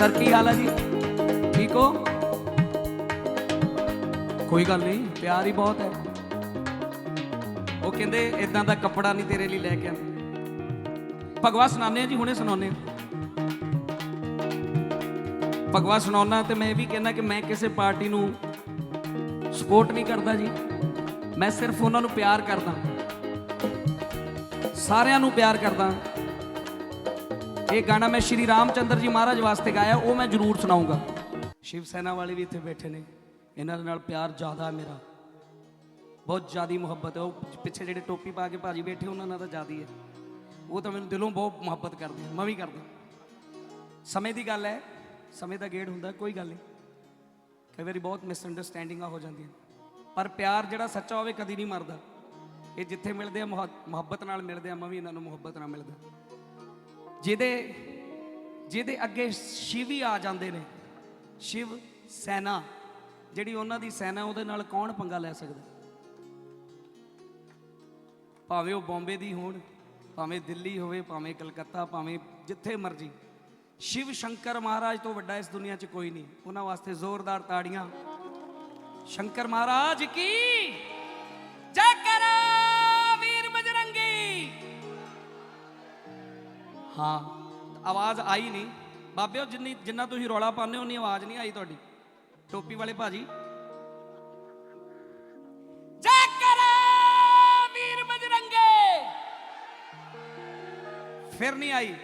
Sir, ਕੀ ਹਾਲ ਹੈ ਜੀ? ਠੀਕ ਹੋ? ਕੋਈ ਗੱਲ ਨਹੀਂ, ਪਿਆਰ ਹੀ ਬਹੁਤ ਹੈ। ਉਹ ਕਹਿੰਦੇ ਇਦਾਂ ਦਾ ਕੱਪੜਾ ਨਹੀਂ ਤੇਰੇ ਲਈ ਲੈ ਕੇ ਆਂਦੇ ਭਗਵਾ ਸੁਣਾਉਂਦੇ ਆ ਜੀ, ਹੁਣੇ ਸੁਣਾਉਂਦੇ ਆ। ਭਗਵਾ ਸੁਣਾਉਣਾ ਤੇ ਮੈਂ ਇਹ ਵੀ ਕਹਿੰਦਾ ਕਿ ਮੈਂ ਕਿਸੇ ਪਾਰਟੀ ਨੂੰ ਸਪੋਰਟ ਨਹੀਂ ਕਰਦਾ ਜੀ। ਮੈਂ ਸਿਰਫ ਉਹਨਾਂ ਨੂੰ ਪਿਆਰ ਕਰਦਾ। ਸਾਰਿਆਂ ਨੂੰ ਪਿਆਰ ਕਰਦਾ। ਇਹ ਗਾਣਾ ਮੈਂ ਸ਼੍ਰੀ ਰਾਮਚੰਦਰ ਜੀ ਮਹਾਰਾਜ ਵਾਸਤੇ ਗਾਇਆ, ਉਹ ਮੈਂ ਜ਼ਰੂਰ ਸੁਣਾਉਂਗਾ। ਸ਼ਿਵ ਸੈਨਾ ਵਾਲੇ ਵੀ ਇੱਥੇ ਬੈਠੇ ਨੇ। ਇਹਨਾਂ ਦੇ ਨਾਲ ਪਿਆਰ ਜ਼ਿਆਦਾ ਹੈ ਮੇਰਾ। ਬਹੁਤ ਜ਼ਿਆਦੀ ਮੁਹੱਬਤ ਹੈ। ਉਹ ਪਿੱਛੇ ਜਿਹੜੇ ਟੋਪੀ ਪਾ ਕੇ ਭਾਜੀ ਬੈਠੇ, ਉਹਨਾਂ ਨਾਲ ਤਾਂ ਜ਼ਿਆਦੀ ਹੈ। ਉਹ ਤਾਂ ਮੈਨੂੰ ਦਿਲੋਂ ਬਹੁਤ ਮੁਹੱਬਤ ਕਰਦੇ ਆ। ਮੈਂ ਵੀ ਕਰਦਾ ਸਮੇਂ ਦੀ ਗੱਲ ਹੈ। ਸਮੇਂ ਦਾ ਗੇੜ ਹੁੰਦਾ, ਕੋਈ ਗੱਲ ਨਹੀਂ। ਕਈ ਵਾਰੀ ਬਹੁਤ ਮਿਸਅੰਡਰਸਟੈਂਡਿੰਗਾਂ ਹੋ ਜਾਂਦੀਆਂ। ਪਰ ਪਿਆਰ ਜਿਹੜਾ ਸੱਚਾ ਹੋਵੇ, ਕਦੀ ਨਹੀਂ ਮਰਦਾ। ਇਹ ਜਿੱਥੇ ਮਿਲਦੇ ਆ ਮੁਹ- ਮੁਹੱਬਤ ਨਾਲ ਮਿਲਦੇ ਆ, ਮੈਂ ਵੀ ਇਹਨਾਂ ਨੂੰ ਮੁਹੱਬਤ ਨਾਲ ਮਿਲਦਾ। ਜਿਹਦੇ ਜਿਹਦੇ ਅੱਗੇ ਸ਼ਿਵ ਹੀ ਆ ਜਾਂਦੇ ਨੇ। ਸ਼ਿਵ ਸੈਨਾ, ਜਿਹੜੀ ਉਹਨਾਂ ਦੀ ਸੈਨਾ, ਉਹਦੇ ਨਾਲ ਕੌਣ ਪੰਗਾ ਲੈ ਸਕਦਾ? ਭਾਵੇਂ ਉਹ ਬੰਬੇ ਦੀ ਹੋਣ, ਭਾਵੇਂ ਦਿੱਲੀ ਹੋਵੇ, ਭਾਵੇਂ ਕਲਕੱਤਾ, ਭਾਵੇਂ ਜਿੱਥੇ ਮਰਜ਼ੀ। ਸ਼ਿਵ ਸ਼ੰਕਰ ਮਹਾਰਾਜ ਤੋਂ ਵੱਡਾ ਇਸ ਦੁਨੀਆ 'ਚ ਕੋਈ ਨਹੀਂ। ਉਹਨਾਂ ਵਾਸਤੇ ਜ਼ੋਰਦਾਰ ਤਾੜੀਆਂ। ਸ਼ੰਕਰ ਮਹਾਰਾਜ ਕੀ? ਹਾਂ ਆਵਾਜ਼ ਆਈ ਨਹੀਂ। ਬਾਬਿਓ ਜਿੰਨੀ ਜਿੰਨਾ ਤੁਸੀਂ ਰੌਲਾ ਪਾਉਂਦੇ ਹੋ ਉਨੀ ਆਵਾਜ਼ ਨਹੀਂ ਆਈ ਤੁਹਾਡੀ। ਟੋਪੀ ਵਾਲੇ ਭਾਜੀ। ਜੈ ਕਰਾ ਵੀਰ ਬਜਰੰਗੇ। ਫਿਰ ਨਹੀਂ ਆਈ।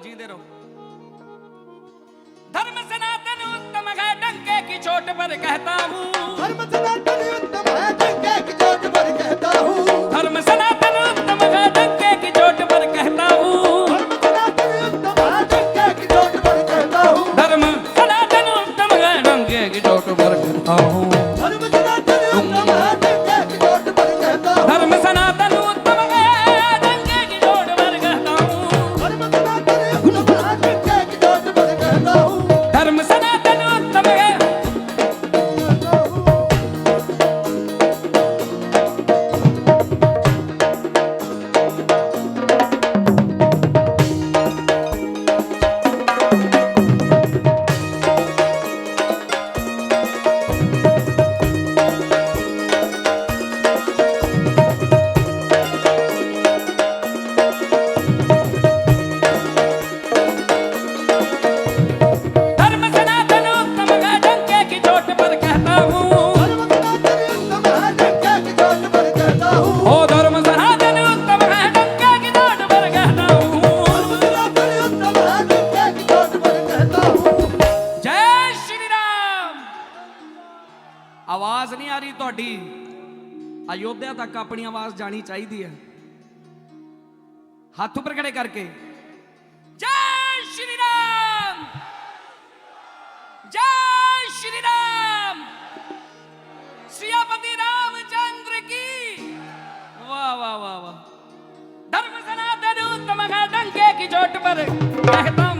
ਜੀਂਦੇ ਰਹੋ धर्म सनातन उत्तम है डंके की चोट पर कहता हूँ धर्म सनातन उत्तम ਵਾਰੀ ਤੁਹਾਡੀ ਅਯੋਧਿਆ ਤੱਕ ਆਪਣੀ ਆਵਾਜ਼ ਜਾਣੀ ਚਾਹੀਦੀ ਹੈ। ਹੱਥ ਉੱਪਰ ਖੜੇ ਕਰਕੇ। ਜੈ ਸ਼੍ਰੀ ਰਾਮ! ਜੈ ਸ਼੍ਰੀ ਰਾਮ! ਸਿਆਪਤੀ ਰਾਮ ਚੰਦਰ ਕੀ? ਵਾਹ ਵਾਹ ਵਾਹ ਵਾਹ। ਧਰਮ ਸਨਾਤਨ ਉਤਮ ਹੈ, ਡੰਕੇ ਕੀ ਚੋਟ ਪਰ। ਕਹਿਤਾ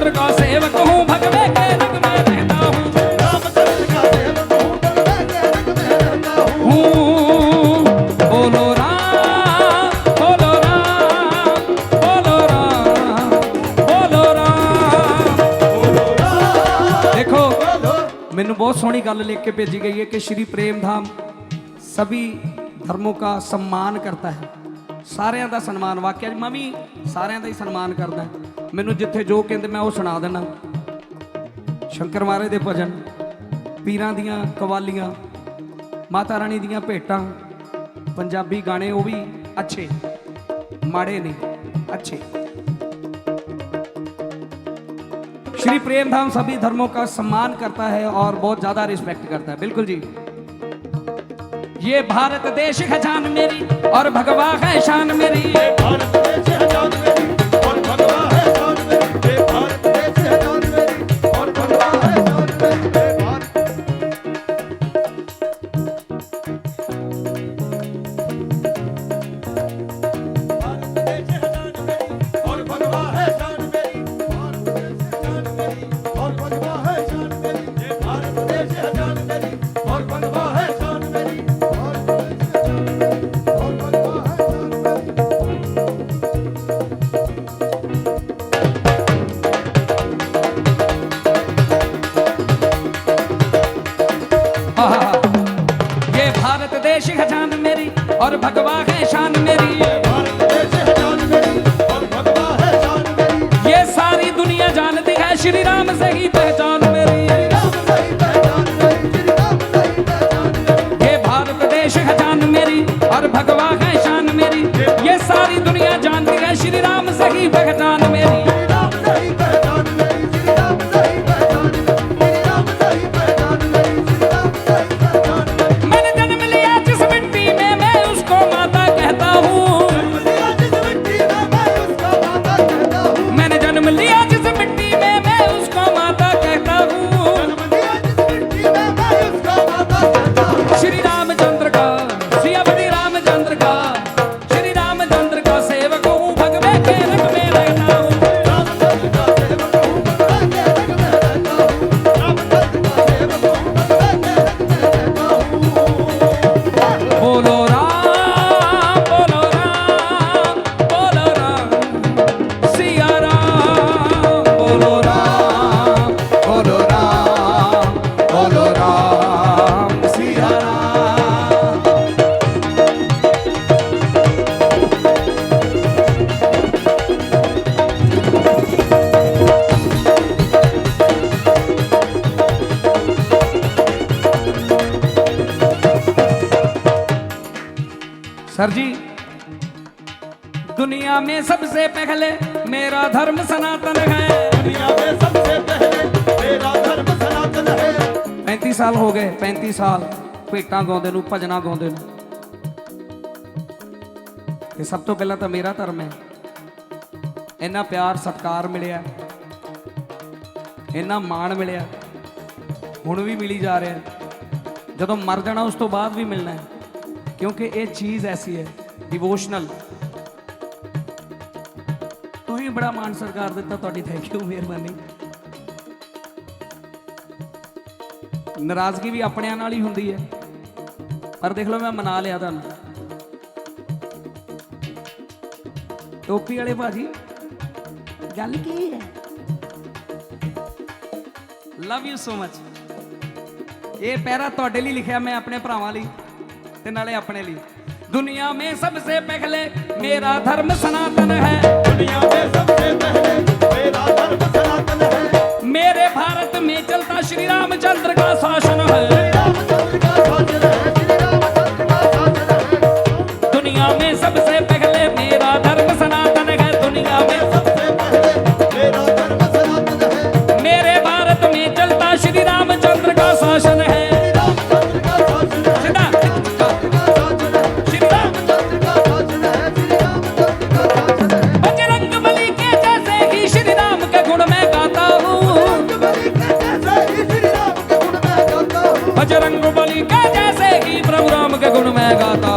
रामचंद्र का सेवक हूँ भगवे के रंग में रहता हूँ रामचंद्र का सेवक हूँ भगवान के रंग में रहता हूँ हूँ। बोलो राम बोलो राम बोलो राम बोलो राम देखो ਮੈਨੂੰ ਬਹੁਤ ਸੋਹਣੀ ਗੱਲ ਲਿਖ ਕੇ ਭੇਜੀ ਗਈ ਹੈ ਕਿ ਸ਼੍ਰੀ ਪ੍ਰੇਮ ਧਾਮ ਸਭੀ ਧਰਮੋਂ का सम्मान करता है ਸਾਰਿਆਂ ਦਾ ਸਨਮਾਨ ਵਾਕਿਆ ਜੀ ਮੈਂ ਵੀ ਸਾਰਿਆਂ ਦਾ ਹੀ ਸਨਮਾਨ ਕਰਦਾ ਮੈਨੂੰ ਜਿੱਥੇ ਜੋ ਕਹਿੰਦੇ ਮੈਂ ਉਹ ਸੁਣਾ ਦੇਣਾ ਸ਼ੰਕਰ ਮਹਾਰਾਜ ਦੇ ਭਜਨ ਪੀਰਾਂ ਦੀਆਂ ਕਵਾਲੀਆਂ ਮਾਤਾ ਰਾਣੀ ਦੀਆਂ ਭੇਟਾਂ ਪੰਜਾਬੀ ਗਾਣੇ ਉਹ ਵੀ ਅੱਛੇ ਮਾੜੇ नहीं अच्छे श्री प्रेम धाम सभी धर्मों का सम्मान करता है और बहुत ज्यादा रिस्पेक्ट करता है बिल्कुल जी ये भारत देश है जान मेरी और भगवा है शान मेरी भारत देश है जान मेरी और भगवा है जान मेरी भारत देश है जान मेरी और भगवा है शान मेरी भारत देश है जान मेरी और भगवा है जान मेरी। ये सारी दुनिया जानती है, श्री राम से ही पहचान मेरी। ये भारत देश है जान मेरी और भगवा है शान मेरी। ये सारी दुनिया जानती है, श्री राम से ही पहचान सबसे पहले मेरा धर्म सनातन है दुनिया में सबसे पहले मेरा धर्म सनातन है 35 ਸਾਲ ਹੋ ਗਏ 35 ਸਾਲ ਭੇਟਾਂ ਗਾਉਂਦੇ ਨੂੰ ਭਜਨਾ ਗਾਉਂਦੇ ਨੂੰ ਤੇ ਸਭ ਤੋਂ ਪਹਿਲਾਂ ਤਾਂ ਮੇਰਾ ਧਰਮ ਹੈ ਇੰਨਾ ਪਿਆਰ ਸਤਿਕਾਰ ਮਿਲਿਆ ਇੰਨਾ ਮਾਣ ਮਿਲਿਆ ਹੁਣ ਵੀ ਮਿਲੀ ਜਾ ਰਿਹਾ ਜਦੋਂ ਮਰ ਜਾਣਾ ਉਸ ਤੋਂ ਬਾਅਦ ਵੀ ਮਿਲਣਾ ਹੈ ਕਿਉਂਕਿ ਇਹ ਚੀਜ਼ ਐਸੀ ਹੈ ਡਿਵੋਸ਼ਨਲ ਤੁਸੀਂ ਬੜਾ ਮਾਣ ਸਤਿਕਾਰ ਦਿੱਤਾ ਤੁਹਾਡੀ ਥੈਂਕ ਯੂ ਮਿਹਰਬਾਨੀ। ਨਾਰਾਜ਼ਗੀ ਵੀ ਆਪਣਿਆਂ ਨਾਲ ਹੀ ਹੁੰਦੀ ਹੈ। ਪਰ ਦੇਖ ਲਓ ਮੈਂ ਮਨਾ ਲਿਆ ਤੁਹਾਨੂੰ। ਟੋਪੀ ਵਾਲੇ ਭਾਜੀ ਗੱਲ ਕੀ ਹੈ? ਲਵ ਯੂ ਸੋ ਮਚ ਇਹ ਪੈਰਾ ਤੁਹਾਡੇ ਲਈ ਲਿਖਿਆ ਮੈਂ ਆਪਣੇ ਭਰਾਵਾਂ ਲਈ ਤੇ ਨਾਲੇ ਆਪਣੇ ਲਈ। दुनिया में सबसे पहले मेरा धर्म सनातन है। दुनिया में सबसे पहले मेरा धर्म सनातन है। मेरे भारत में चलता श्री रामचंद्र का शासन है। ਕੇ ਗੁਣ ਮੈਂ ਗਾਤਾ।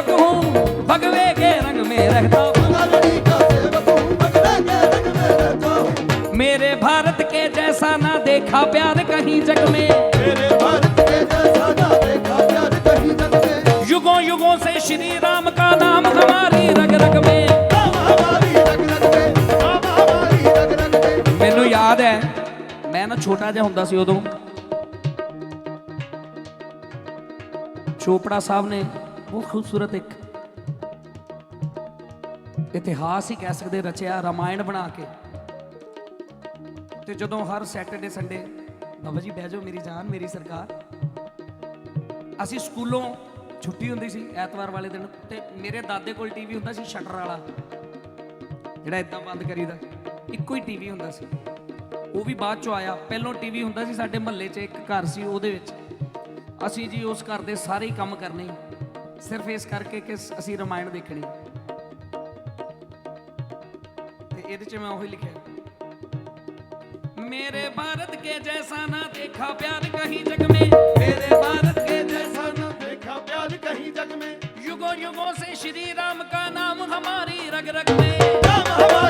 सेवक हूँ भगवे के रंग में रहता हूँ मेरे भारत के जैसा ना देखा प्यार कहीं जग में मेरे भारत के जैसा ना देखा प्यार कहीं जग में युगों युगों से श्री राम का नाम हमारी रग रग में ਮੈਨੂੰ ਯਾਦ ਹੈ ਮੈਂ ਨਾ ਛੋਟਾ ਜਿਹਾ ਹੁੰਦਾ ਸੀ ਉਦੋਂ ਚੋਪੜਾ ਸਾਹਿਬ ਨੇ ਬਹੁਤ ਖੂਬਸੂਰਤ ਇੱਕ ਇਤਿਹਾਸ ਹੀ ਕਹਿ ਸਕਦੇ, ਰਚਿਆ, ਰਾਮਾਇਣ ਬਣਾ ਕੇ। ਤੇ ਜਦੋਂ ਹਰ ਸੈਟਰਡੇ ਸੰਡੇ ਬਾਬਾ ਜੀ, ਬਹਿ ਜਾਓ ਮੇਰੀ ਜਾਨ, ਮੇਰੀ ਸਰਕਾਰ। ਅਸੀਂ ਸਕੂਲੋਂ ਛੁੱਟੀ ਹੁੰਦੀ ਸੀ ਐਤਵਾਰ ਵਾਲੇ ਦਿਨ, ਤੇ ਮੇਰੇ ਦਾਦੇ ਕੋਲ ਟੀਵੀ ਹੁੰਦਾ ਸੀ ਸ਼ਟਰ ਵਾਲਾ, ਜਿਹੜਾ ਇਦਾਂ ਬੰਦ ਕਰੀਦਾ। ਇੱਕੋ ਹੀ ਟੀਵੀ ਹੁੰਦਾ ਸੀ। ਉਹ ਵੀ ਬਾਅਦ ਚੋਂ ਆਇਆ। ਪਹਿਲੋਂ ਟੀਵੀ ਹੁੰਦਾ ਸੀ ਸਾਡੇ ਮਹੱਲੇ 'ਚ, ਇੱਕ ਘਰ ਸੀ ਉਹਦੇ ਵਿੱਚ। ਅਸੀਂ ਜੀ ਉਸ ਘਰ ਦੇ ਸਾਰੇ ਹੀ ਕੰਮ ਕਰਨੇ ਸਿਰਫ ਇਸ ਕਰਕੇ ਕਿ ਅਸੀਂ ਰਾਮਾਇਣ ਦੇਖਣੀ ਤੇ ਇਹਦੇ 'ਚ ਮੈਂ ਉਹੀ ਲਿਖਿਆ मेरे भारत के जैसा ना देखा प्यार कहीं जग में मेरे भारत के जैसा ना देखा प्यार कहीं जग में युगों युगों से श्री राम का नाम हमारी रग रग में नाम हमारी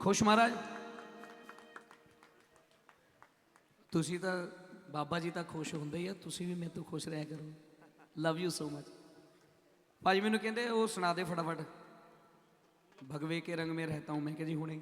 ਖੁਸ਼ ਮਹਾਰਾਜ। ਤੁਸੀਂ ਤਾਂ, ਬਾਬਾ ਜੀ ਤਾਂ ਖੁਸ਼ ਹੁੰਦੇ ਹੀ ਆ, ਤੁਸੀਂ ਵੀ ਮੇਰੇ ਤੋਂ ਖੁਸ਼ ਰਹਿ ਕਰੋ। ਲਵ ਯੂ ਸੋ ਮਚ ਭਾਜੀ ਮੈਨੂੰ ਕਹਿੰਦੇ, ਉਹ ਸੁਣਾ ਦੇ ਫਟਾਫਟ। ਭਗਵੇ ਕੇ ਰੰਗ ਮੇ ਰਹਤਾ ਹੂੰ ਮੈਂ ਕਿਹਾ ਜੀ ਹੁਣੇ।